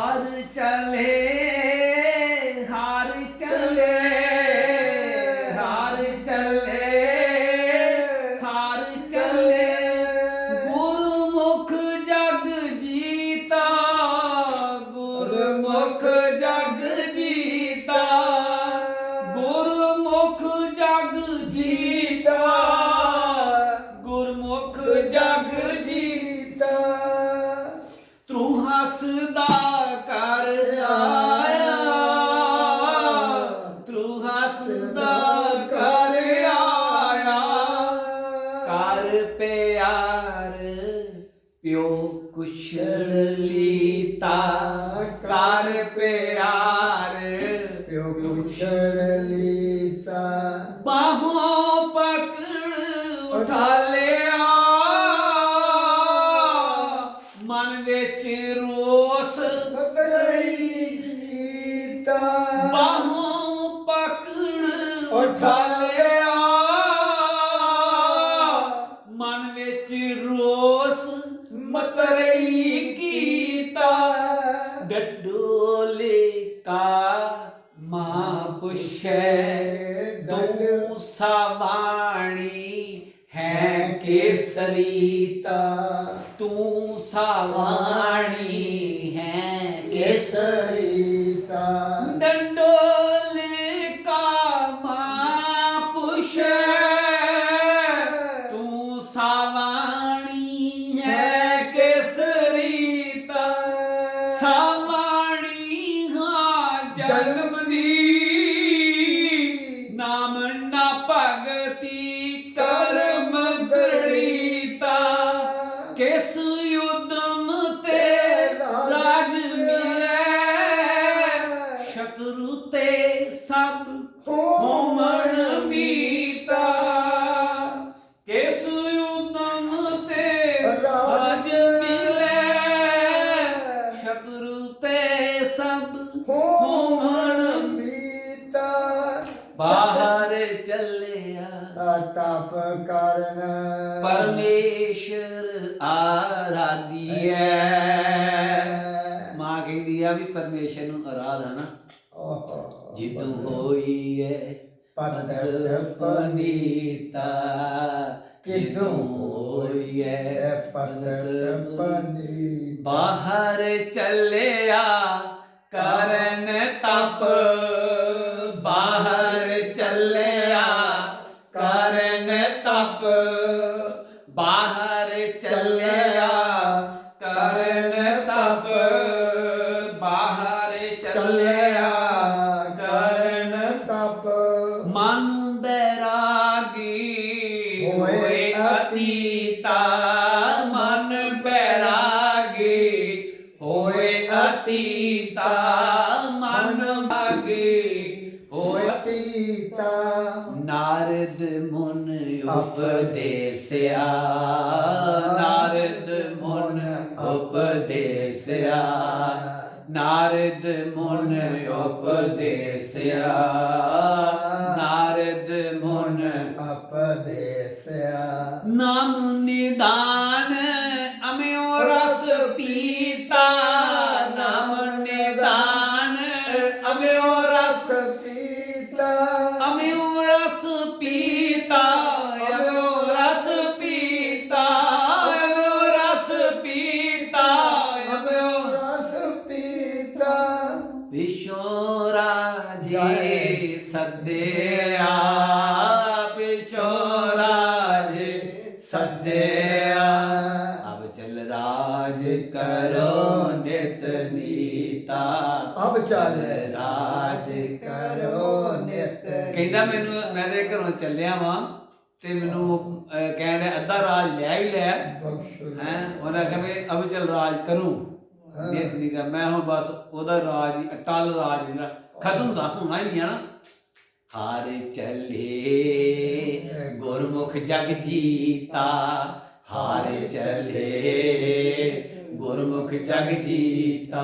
ਹਾਰ ਚਲੇ ਕਰ ਪਿਆਰ। ਪਿਓ ਕੁਸ਼ਲ ਲੀਤਾ? ਬਾਹੋਂ ਪਕੜ ਉਠਾ ਲਿਆ। ਮਨ ਵਿੱਚ ਰੋਸ। ਬਦਲਈ ਲੀਤਾ ਸਵਾਣੀ ਹੈ ਕੇਸਰੀਤਾ ਤੂੰ। ਸਵਾਣੀ ਹੈ ਕੇਸਰੀਤਾ ਡੰਡੋਲੇ ਕਾ ਮਾਂ ਪੁੱਛੈ ਤੂੰ ਸਵਾਣੀ ਹੈ ਕੇਸਰੀਤਾ ਸਵਾਣੀ ਹਾਂ ਜਨਮ ਦੀ ਕਿਸ ਉਦਮ ਤੇ ਰਾਜ ਮਿਲੈ? ਸ਼ਤਰੂ ਤੇ ਸਭ ਹੋਮਣ ਮੀਤਾ? ਕਿਸ ਉਦਮ ਤੇ ਰਾਜ ਮਿਲੈ? ਸ਼ਤਰੂ ਤੇ ਸਭ ਹੋਮਣ ਤਪ ਕਰਨ। ਪਰਮੇਸ਼ਰ ਆਰਾਧੀਐ। ਮਾਂ ਕਹਿੰਦੀ ਆ ਵੀ ਪਰਮੇਸ਼ਰ ਨੂੰ ਆਰਾਧਨਾ। ਓਹੋ। ਜਿੱਦੂ ਹੋਈ ਹੈ ਪਤਤ ਪਨੀਤਾ ਜਿੱਦੂ ਹੋਈ ਹੈ ਪਤਤ ਪਨੀ ਬਾਹਰ ਚੱਲਿਆ ਕਰਨ ਤਪ ਮਨ ਭਾਗੀ ਹੋਏ ਪਤੀਤਾ ਨਾਰਦ ਮੁਨ ਉਪਦੇਸਿਆ ਨਾਰਦ ਮੁਨ ਉਪਦੇਸਿਆ ਨਾਰਦ ਮੁਨ ਉਪਦੇਸਿਆ ਨਾਰਦ ਮੁਨ ਅਪਦੇਸਿਆ। ਨਾਮ ਨਿਦਾਨ ਅਮਿਓ ਰਸ ਪੀਤਾ। ਵਿਸ਼ੋ ਰਾਜੇ ਸੱਦਿਆ। ਵਿਸ਼ੋ ਰਾਜੇ ਸੱਦਿਆ। ਅਬ ਚਲ ਰਾਜ ਕਰੋ ਨਿਤ ਨੀਤਾ। ਅਬ ਚੱਲ ਰਾਜ ਕਰੋ ਨਿਤ ਕਹਿੰਦਾ ਮੈਨੂੰ ਮੈਂ ਤੇ ਘਰੋਂ ਚੱਲਿਆ ਵਾਂ ਤੇ ਮੈਨੂੰ ਕਹਿਣ ਅੱਧਾ ਰਾਜ ਲੈ ਹੀ ਲੈ। ਬਖਸ਼ ਹੈ ਉਹਨਾਂ ਕਿਹਾ ਵੀ ਅਬ ਚਲ ਰਾਜ ਕਰੂੰ। ਨਿਤ ਨੀਤਾ ਮੈਂ ਹੁਣ ਬਸ ਉਹਦਾ ਰਾਜ ਹੀ, ਅਟਲ ਰਾਜ ਜਿਹੜਾ, ਖਤਮ ਦਾ ਹੋਣਾ ਹੀ ਆ ਨਾ। ਹਾਰ ਚੱਲੇ, ਗੁਰਮੁਖ ਜਗ ਜੀਤਾ। ਹਾਰੇ ਚੱਲੇ, ਗੁਰਮੁਖ ਜਗ ਜੀਤਾ।